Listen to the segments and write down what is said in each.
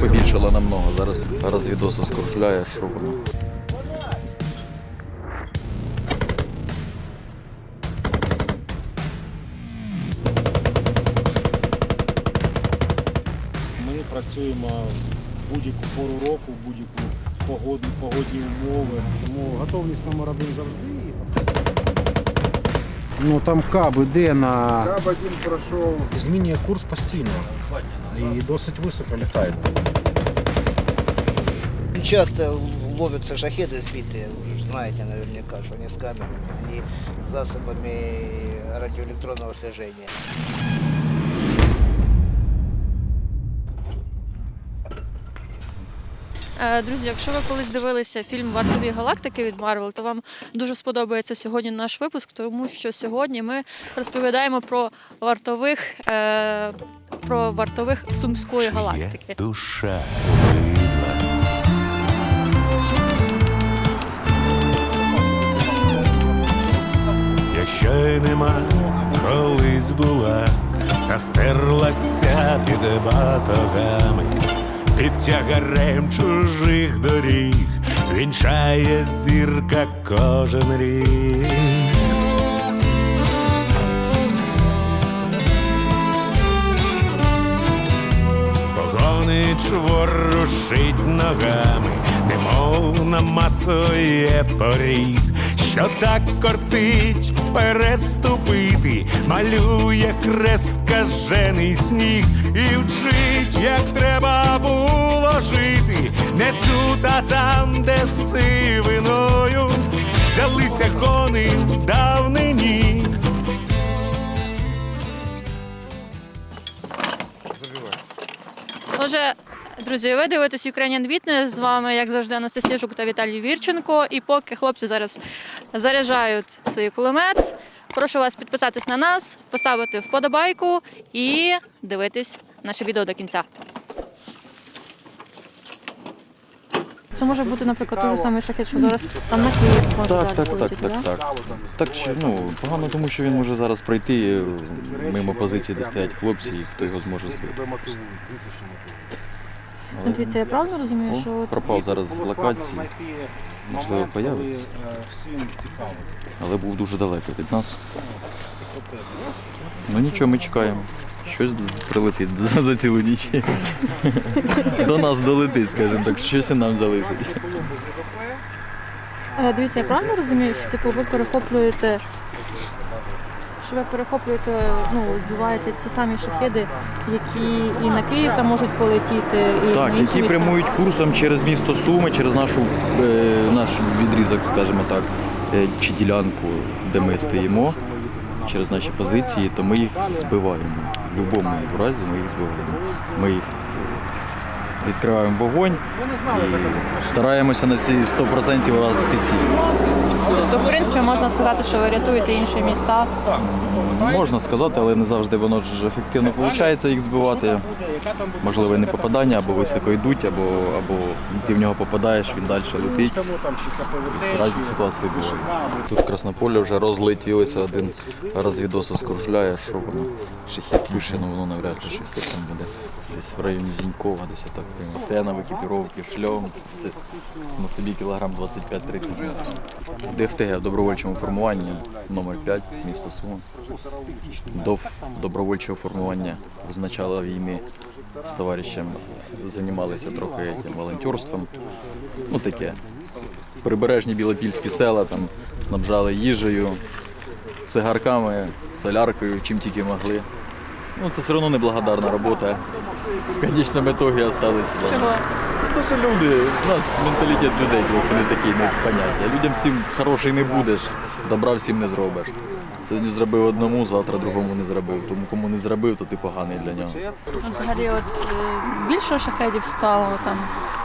Побільшало намного. Зараз, зараз відоси скружляє, що воно. Ми працюємо в будь-яку пору року, в будь-яку погоду, погодні умови. Тому готовність номер один завжди. Ну там каб іде на Каб один пройшов. Змінює курс постійно і досить високо літає. Часто ловятся шахеды сбитые, вы же знаете наверняка, что они с камерами, они с засобами радиоэлектронного слежения. Друзі, якщо ви колись дивилися фільм Вартові галактики від Марвел, то вам дуже сподобається сьогодні наш випуск, тому що сьогодні ми розповідаємо про вартових, е, про вартових сумської галактики. душа й нема, колись була, та стерлася під батогами, під тягарем чужих доріг, вінчає зірка кожен рік. Погонич ворушить ногами, немов намацує поріг, що так кортить переступити, малює хрест скажений сніг і вчить, як треба було жити, не тут, а там, де сивиною взялися гони в давнині. Отже, друзі, ви дивитесь Ukrainian Witness, з вами, як завжди, Анастасія Жук та Віталій Вірченко. І поки хлопці зараз заряджають свій кулемет, прошу вас підписатись на нас, поставити вподобайку і дивитись наше відео до кінця. Це може бути, наприклад, той же самий шахет, що зараз там на Київ може Так, так, так, так, так. Так що ну погано, тому що він може зараз пройти е, мимо позиції, де стоять хлопці, і хто його зможе збити. Ну, Дивіться, я правильно розумію, О, що от пропав зараз з локації, можливо, появиться, е, Всім цікаво. але був дуже далеко від нас. Ну нічого, ми чекаємо. Щось прилетить за, за цілу ніч. До нас долетить, скажімо так, щось і нам залишить. Е, Дивіться, я правильно розумію, що типу ви перехоплюєте, що ви перехоплюєте, ну, збиваєте ці самі шахеди, які і на Київ там можуть полетіти, і Так, на інші які міста? прямують курсом через місто Суми, через нашу, е, наш відрізок, скажімо так, е, чи ділянку, де ми стоїмо, через наші позиції, то ми їх збиваємо. В будь-якому разі ми їх збиваємо. Ми їх відкриваємо вогонь і стараємося на всі 100% уразити ціль. Тобто, в принципі, можна сказати, що ви рятуєте інші міста. Можна сказати, але не завжди воно ж ефективно виходить їх збивати. Можливо, не попадання, або високо йдуть, або, або ти в нього попадаєш, він далі летить. Разні ситуації. Вишина, Тут в Краснополі вже розлетілося один раз відоси скружляє, що воно шахет вище, ну воно навряд чи шахет там буде. Десь в районі Зінькова, десь отак. Постійно в екіпіровці, шльом, на собі кілограм 25-30 м'яса. ДФТГ в добровольчому формуванні номер 5 місто Суми. До добровольчого формування з начала війни з товаришем займалися трохи волонтерством. Ну таке. Прибережні білопільські села там снабжали їжею, цигарками, соляркою, чим тільки могли. Ну, це все одно неблагодарна робота. В конечному ітогі залишилися. Що люди, у нас менталітет людей трохи не такий непонятний. Людям всім хороший не будеш, добра всім не зробиш. Сьогодні зробив одному, завтра другому не зробив. Тому кому не зробив, то ти поганий для нього. Взагалі, от е, більше шахедів стало там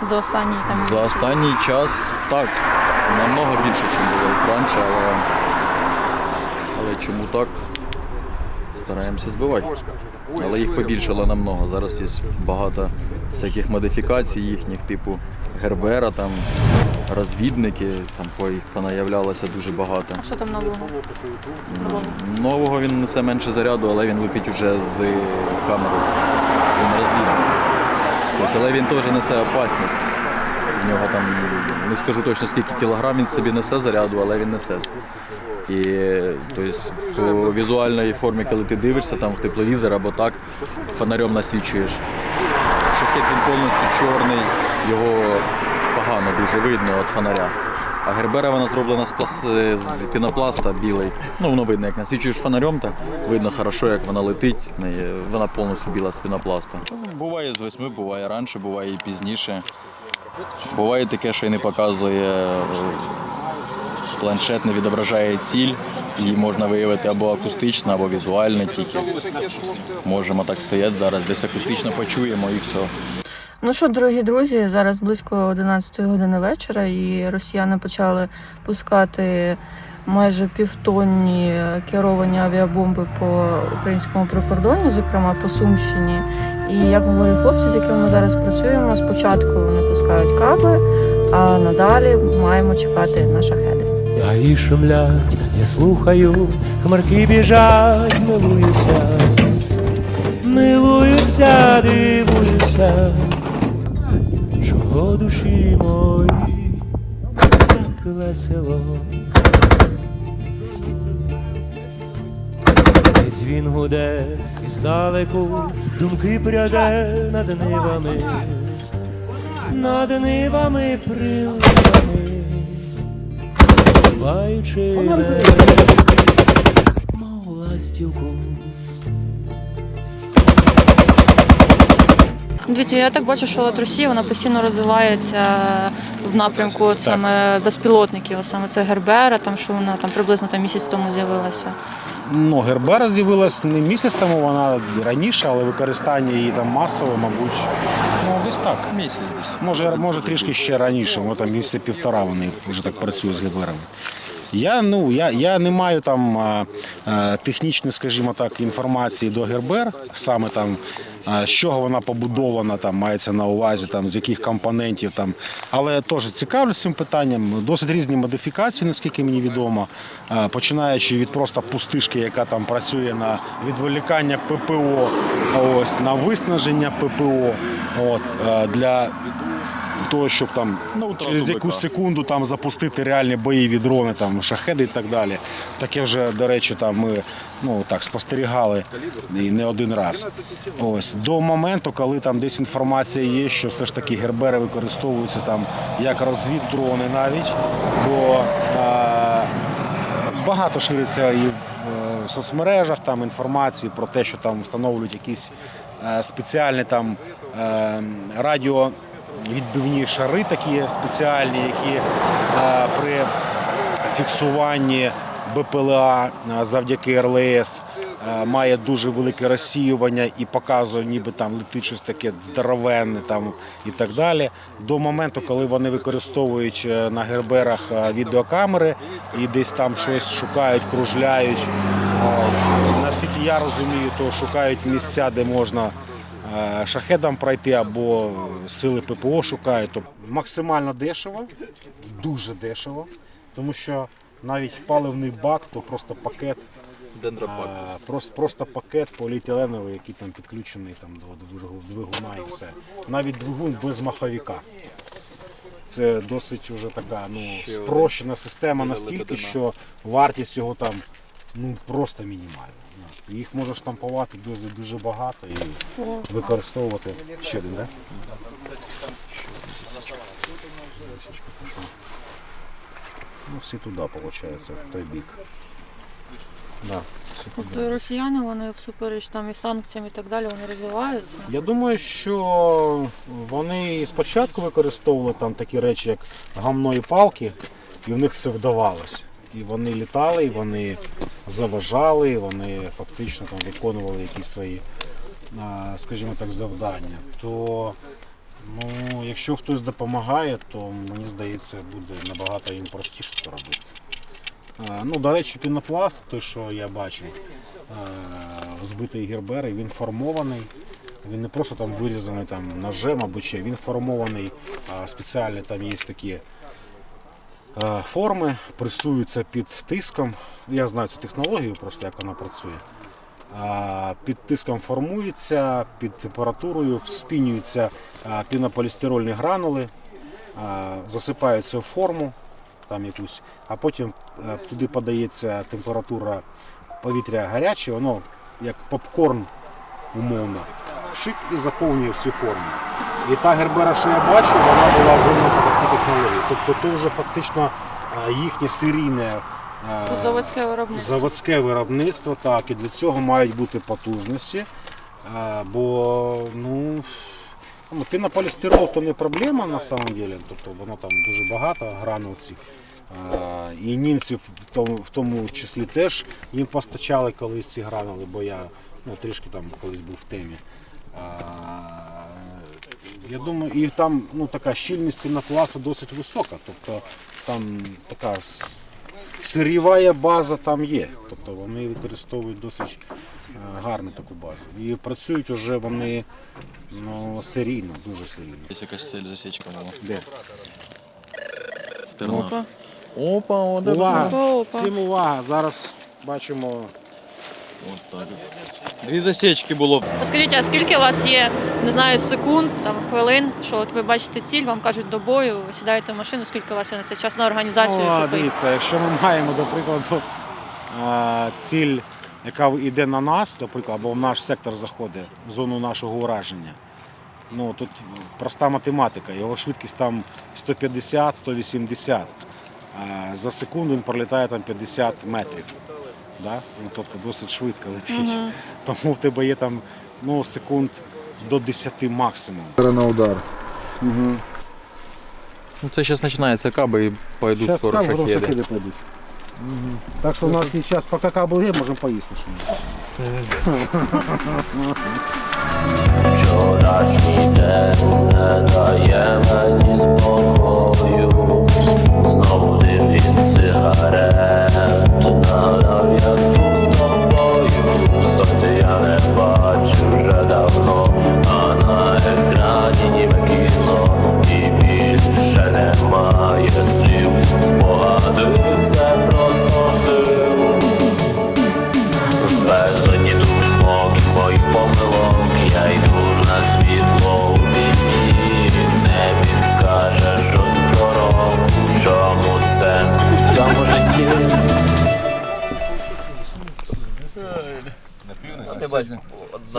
за останній там За останній час так, намного більше, ніж було раніше, але, але чому так? Стараємося збивати. Але їх побільшало намного. Зараз є багато всяких модифікацій їхніх, типу Гербера, там, розвідники, там по їх понаявлялося дуже багато. Що там нового? Нового. Нового він несе менше заряду, але він летить уже з камерою. Він розвідник. Але він теж несе опасність. У нього там не скажу точно скільки кілограм він собі несе заряду, але він несе. І тобто, по візуальній формі, коли ти дивишся там в тепловізор або так, фонарем насвічуєш. Шахет він повністю чорний, його погано дуже видно від фонаря. А гербера вона зроблена з, плас... з пінопласта білий. Ну, воно видно, як насвічуєш фонарем, так видно хорошо, як вона летить. Вона повністю біла з пінопласта. Буває з восьми, буває раніше, буває і пізніше. Буває таке, що і не показує е, планшет, не відображає ціль. Її можна виявити або акустично, або візуально тільки. Можемо так стояти зараз, десь акустично почуємо і все. Ну що, дорогі друзі, зараз близько 11 години вечора, і росіяни почали пускати майже півтонні керовані авіабомби по українському прикордонню, зокрема по Сумщині. І як говорять хлопці, з якими ми зараз працюємо, спочатку вони пускають каби, а надалі маємо чекати на шахеди. Гаї шумлять, я слухаю, хмарки біжать, милуюся, милуюся, дивуюся, чого душі мої так весело. Десь він гуде і здалеку думки пряде над нивами, над нивами приливами ховаючи мене, мов ластівку. Дивіться, я так бачу, що от Росія вона постійно розвивається в напрямку от саме безпілотників, саме це Гербера, там що вона там приблизно там місяць тому з'явилася. Ну, Гербера з'явилась не місяць тому, вона раніше, але використання її там масове, мабуть, ну десь так. Місяць. Може, може трішки ще раніше, може там місяця півтора вони вже так працюють з Герберами. Я, ну, я, я не маю там технічної, скажімо так, інформації до Гербер, саме там, з чого вона побудована, там, мається на увазі, там, з яких компонентів. Там. Але теж цікавлюсь цим питанням. Досить різні модифікації, наскільки мені відомо, починаючи від просто пустишки, яка там працює на відволікання ППО, ось, на виснаження ППО. От, для того, щоб там втрату через якусь секунду там запустити реальні бойові дрони, там шахеди і так далі. Таке вже, до речі, там ми ну так спостерігали і не один раз. Ось до моменту, коли там десь інформація є, що все ж таки гербери використовуються там як розвіддрони навіть, бо а, багато шириться і в е, соцмережах там інформації про те, що там встановлюють якісь е, спеціальні там е, радіо. Відбивні шари такі спеціальні, які е, при фіксуванні БПЛА е, завдяки РЛС е, має дуже велике розсіювання і показує, ніби там летить щось таке здоровенне там і так далі. До моменту, коли вони використовують на герберах відеокамери і десь там щось шукають, кружляють. Наскільки я розумію, то шукають місця, де можна шахедам пройти або сили ППО шукають. Тобто максимально дешево, дуже дешево, тому що навіть паливний бак то просто пакет, е, просто, просто пакет поліетиленовий, який там підключений там, до двигу- двигуна і все. Навіть двигун без маховика. Це досить уже така ну, спрощена система настільки, що вартість його там ну, просто мінімальна. Їх може штампувати дуже, дуже багато і використовувати. Ще один, так? Ну, всі туди, виходить, в той бік. Да, всі туди. Тобто росіяни вони всупереч там і санкціям і так далі вони розвиваються. Я думаю, що вони спочатку використовували там такі речі, як гамно і палки, і в них це вдавалося. І вони літали, і вони заважали, і вони фактично там виконували якісь свої, скажімо так, завдання. То ну, якщо хтось допомагає, то мені здається, буде набагато їм простіше це робити. Ну, до речі, пінопласт, той, що я бачу, збитий гербери, він формований. Він не просто там вирізаний там ножем або ще, він формований а, спеціально, там є такі форми, пресуються під тиском. Я знаю цю технологію, просто як вона працює. під тиском формується, під температурою вспінюються пінополістирольні гранули, засипаються в форму там якусь, а потім е, туди подається температура повітря гаряче, воно як попкорн умовно, пшик і заповнює всю форму. І та гербера, що я бачу, вона була такій технології. Тобто то вже фактично е, їхнє серійне е, Заводське виробництво. заводське виробництво, так, і для цього мають бути потужності. е, Бо ну, ну, пінополістирол то не проблема на самом деле, тобто воно там дуже багато гранул цих. І німці в тому, в тому числі теж їм постачали колись ці гранули, бо я ну, трішки там колись був в темі. Я думаю, і там ну, така щільність пінопласту досить висока. Тобто там така сирєва база там є. Тобто вони використовують досить е, гарну таку базу. І працюють вже вони ну, серійно, дуже серійно. Десь якась цель засічка була. Де? Опа. Опа, о, да, Увага! Опа, опа. Всім увага! Зараз бачимо От так. Дві засічки було. А Скажіть, а скільки у вас є, не знаю, секунд, там, хвилин, що от ви бачите ціль, вам кажуть до бою, ви сідаєте в машину, скільки у вас є на цей час на організацію, Ну, щоб дивіться, якщо ми маємо, до прикладу, ціль, яка йде на нас, до прикладу, або в наш сектор заходить, в зону нашого ураження. Ну, тут проста математика, його швидкість там 150-180. а За секунду він пролітає там 50 метрів. Да? Ну, тобто досить швидко летить. Тому в тебе є там ну, секунд до 10 максимум. на удар. Ну це зараз починається каби і пойдуть Сейчас скоро потом шахеди. шахеды пойдут. Так что у нас сейчас, пока кабы є, можем поесть. Вчорашній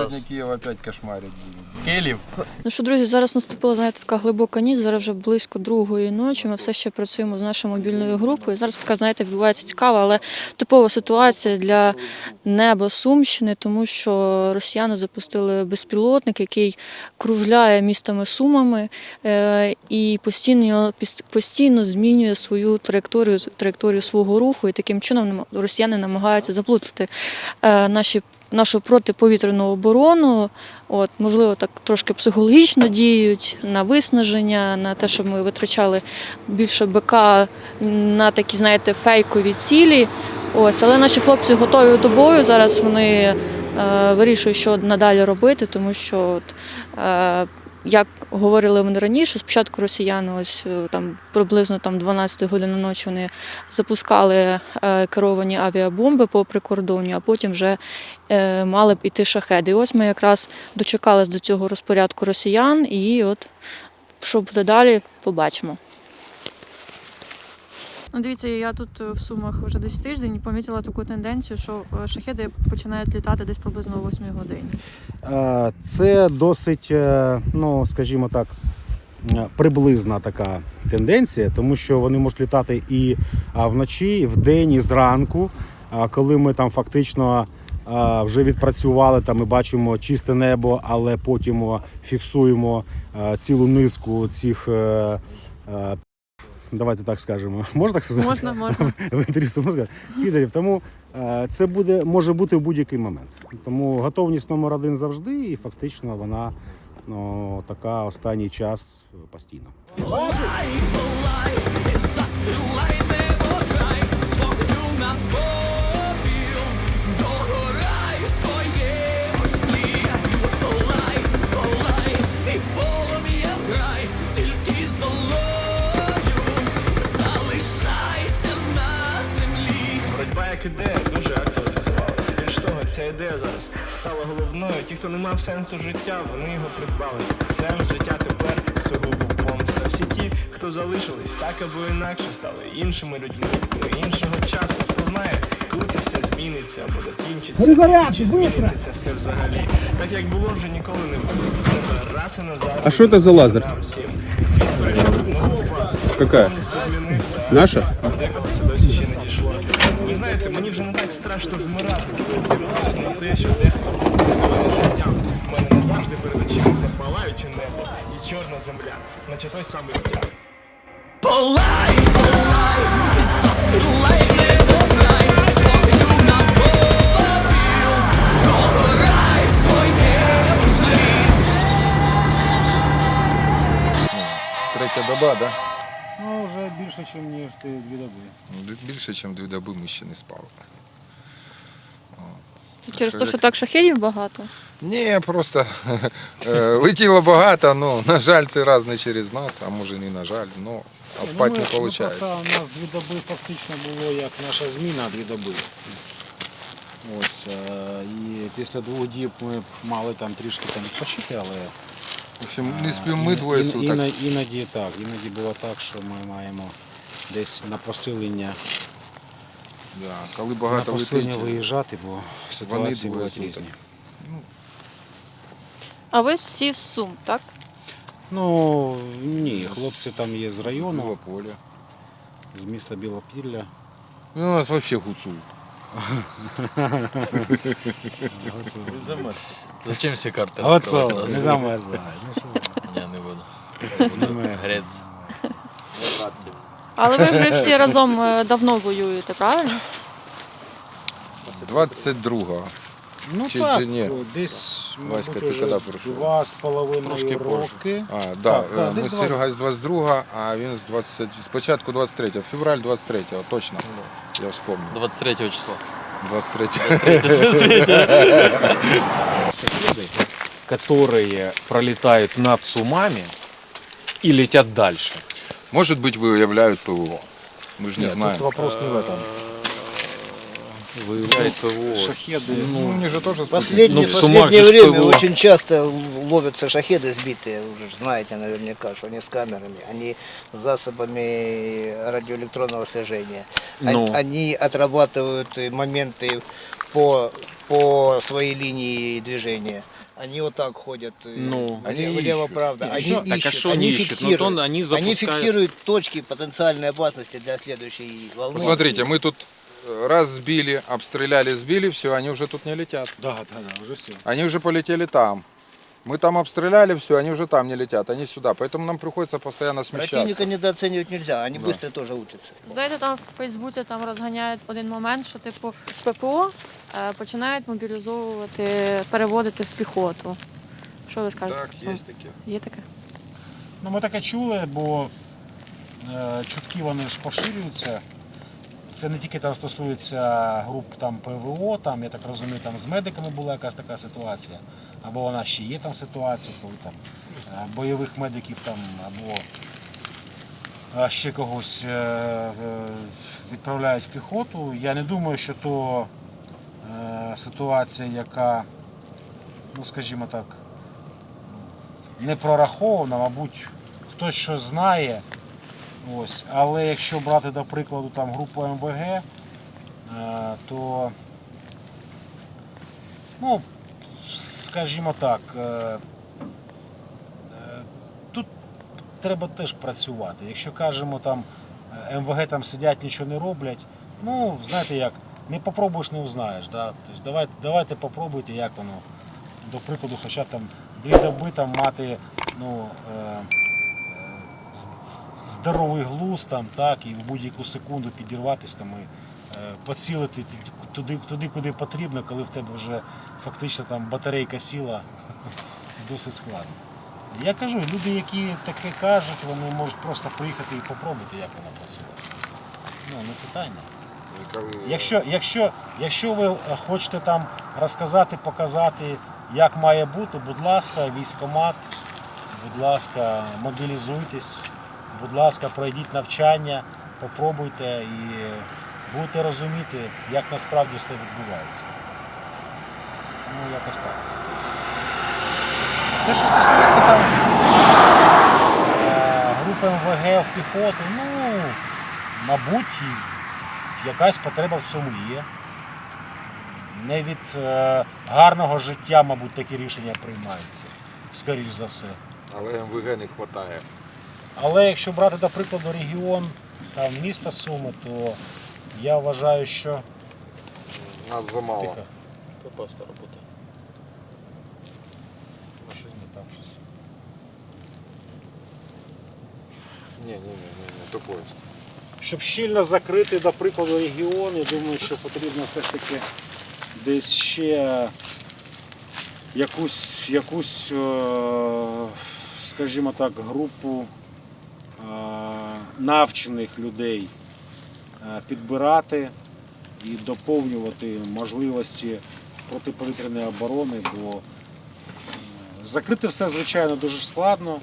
Сьогодні Київ опять кошмарить буде. Київ. Ну що, друзі, зараз наступила знаєте, така глибока ніч. Зараз вже близько другої ночі. Ми все ще працюємо з нашою мобільною групою. Зараз така, знаєте, відбувається цікава, але типова ситуація для неба Сумщини, тому що росіяни запустили безпілотник, який кружляє містами Сумами е, і постійно, постійно змінює свою траєкторію, траєкторію свого руху. І таким чином росіяни намагаються заплутати е, наші нашу протиповітряну оборону. От, можливо, так трошки психологічно діють на виснаження, на те, щоб ми витрачали більше БК на такі, знаєте, фейкові цілі. Ось, але наші хлопці готові до бою. Зараз вони е, вирішують, що надалі робити, тому що от, е, як говорили вони раніше, спочатку росіяни ось е, там приблизно там 12 години ночі вони запускали е, керовані авіабомби по прикордонню, а потім вже е, мали б іти шахеди. І ось ми якраз дочекались до цього розпорядку росіян, і от що буде далі, побачимо. Ну, дивіться, я тут в Сумах вже десь тиждень помітила таку тенденцію, що е, шахеди починають літати десь приблизно о 8 годині. Е, Це досить, е, ну скажімо так, е, приблизна така тенденція, тому що вони можуть літати і вночі, і вдень, і зранку. Коли ми там фактично вже відпрацювали, там ми бачимо чисте небо, але потім фіксуємо цілу низку цих. Е, е, Давайте так скажемо. Можна так сказати? Можна, можна. в інтересу можна сказати? підарів. Тому е, це буде може бути в будь-який момент. Тому готовність номер один завжди, і фактично вона ну, така останній час постійно. Боротьба як ідея дуже актуалізувалася. Більш того, ця ідея зараз стала головною. Ті, хто не мав сенсу життя, вони його придбали. Сенс життя тепер сугубо помста. Всі ті, хто залишились, так або інакше стали іншими людьми, людьми іншого часу. Хто знає, коли це все зміниться або закінчиться, чи зміниться це все взагалі. Так як було, вже ніколи не буде. Раз і назавжди. А що це за лазер? всім. Світ перейшов в нову фазу. Змінився. Наша? Деколи це досі знаєте, мені вже не так страшно вмирати, коли дивлюся на те, що дехто називає життям. В мене назавжди перед очима це палаюче небо і чорна земля, наче той самий стяг. Третя доба, да? Ну, більше, ніж ти дві доби. Більше, ніж дві доби ми ще не спали. Через те, що так шахедів багато. Ні, просто е, летіло багато, ну, на жаль, це раз не через нас, а може не на жаль, ну, а спати не Ну, виходить. просто, У нас дві доби фактично було як наша зміна дві доби. Ось, е, і після двох діб ми мали там трішки там відпочити, але В общем, не спимо ми двоє ін- суток. іно- іноді так, іноді було так, що ми маємо десь на посилення, Да, коли на посилення летить, виїжджати, бо ситуації будуть різні. А ви всі з Сум, так? Ну ні, хлопці там є з району, поле. з міста Білопілля. Ну, у нас взагалі гуцул. Зачем всі карти Оце, розкривати не зразу? замерзай. Ну, що ви. Ні, не буду. Не Буду грець. Але ви вже всі разом е, давно воюєте, правильно? 22-го. Ну Чи- так, чи ні? десь Васька, ти уже коли прийшов? два з половиною Трошки позже. роки. А, да, Так, е, да, десь з два- Серегою з 22-го, а він з 20, спочатку 23-го, февраль 23-го, точно. Я вспомнив. 23 числа 23 Которые пролетают над Сумами и летят дальше. Может быть, выявляют ПВО. Мы же не Нет, знаем. тут вопрос не в этом. Выявляет ПВО. Шахеды, Ну, у них же тоже. Последнее, Ну, последнее время ПВО. очень часто ловятся шахеды сбитые, уже ж знаете наверняка, что они с камерами, они с засобами радиоэлектронного слежения. Они- Ну. Они отрабатывают моменты по, по своей линии движения. Они вот так ходят э, Ну. Они влево-право. Они Ещё- так а что они они ищут? Ну, фиксируют. то они они запускают- фиксируют точки потенциальной опасности для следующей волны. Смотрите, мы тут раз сбили, обстреляли, сбили, все, они уже тут не летят. Да, да, да, уже все. Они уже полетели там. Мы там обстреляли, все, они уже там не летят, они сюда. Поэтому нам приходится постоянно смещаться. Противника недооценивать нельзя, они быстро тоже учатся. Знаєте, там в Фейсбуці там розганяють один момент, що типу з ППО е, починають мобілізовувати, переводити в піхоту. Що ви скажете? Так, про це? есть такие. Є таке? Ну, ми таке чули, бо е, чутки вони ж поширюються. Це не тільки там стосується груп там ПВО, там, я так розумію, там з медиками була якась така ситуація, або вона ще є там ситуація, коли там е, бойових медиків там або ще когось е, е, відправляють в піхоту. Я не думаю, що то ситуація, яка, ну скажімо так, не прорахована, мабуть, хтось щось знає. Ось. Але якщо брати, до прикладу, там групу МВГ, е, то, ну, скажімо так, е, е, тут треба теж працювати. Якщо кажемо, там МВГ там сидять, нічого не роблять, ну, знаєте як, не попробуєш, не узнаєш. Да? Тобто, давайте, давайте попробуйте, як воно. До прикладу, хоча там дві доби там мати ну, з- здоровий глузд там, так, і в будь-яку секунду підірватися там, і е, поцілити туди, туди, куди потрібно, коли в тебе вже фактично там батарейка сіла, досить складно. Я кажу, люди, які таке кажуть, вони можуть просто приїхати і попробувати, як воно працює. Ну, не питання. Якщо, якщо, якщо ви хочете там розказати, показати, як має бути, будь ласка, військомат, будь ласка, мобілізуйтесь, будь ласка, пройдіть навчання, попробуйте і будете розуміти, як насправді все відбувається. Ну, якось так. Те, що стосується там е, групи МВГ в піхоту, ну, мабуть, якась потреба в цьому є. Не від е, гарного життя, мабуть, такі рішення приймаються, скоріш за все. Але МВГ не вистачає. Але якщо брати, до прикладу, регіон там, міста Суми, то я вважаю, що Нас замало. Тихо. Попаста робота. машині там щось. Ні, ні, ні, ні, ні, то поїзд. Щоб щільно закрити, до прикладу, регіон, я думаю, що потрібно все ж таки десь ще якусь, якусь е, скажімо так, групу навчених людей е, підбирати і доповнювати можливості протиповітряної оборони, бо е, закрити все, звичайно, дуже складно,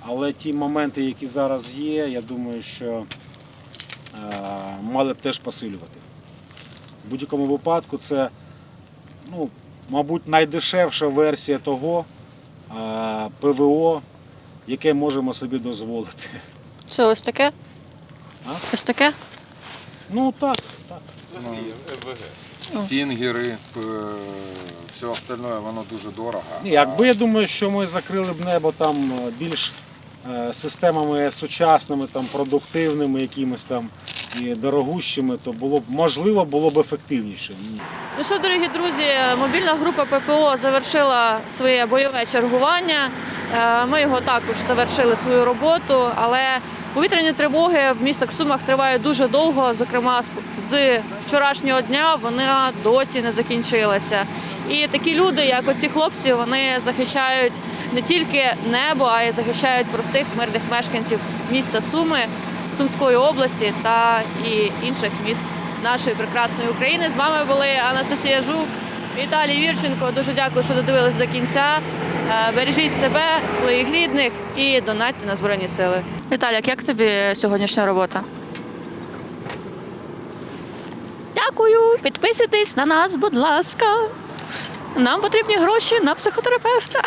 але ті моменти, які зараз є, я думаю, що е, мали б теж посилювати. В будь-якому випадку це, ну, мабуть, найдешевша версія того ПВО, яке можемо собі дозволити. Це ось таке? А? Ось таке? Ну так, так. Ну, Стінгери, п- все остальне, воно дуже дорого. Ні, Якби я думаю, що ми закрили б небо там е, більш е, системами сучасними, там, продуктивними, якимись там і дорогущими, то було б можливо було б ефективніше. Ну що, дорогі друзі, мобільна група ППО завершила своє бойове чергування. Е, Ми його також завершили свою роботу, але повітряні тривоги в містах Сумах тривають дуже довго. Зокрема, з- вчорашнього дня вона досі не закінчилася. І такі люди, як оці хлопці, вони захищають не тільки небо, а й захищають простих мирних мешканців міста Суми, Сумської області та і інших міст нашої прекрасної України. З вами були Анастасія Жук, Віталій Вірченко. Дуже дякую, що додивились до кінця. Е, Бережіть себе, своїх рідних і донатьте на Збройні Сили. Віталік, як тобі сьогоднішня робота? Дякую. Підписуйтесь на нас, будь ласка. Нам потрібні гроші на психотерапевта.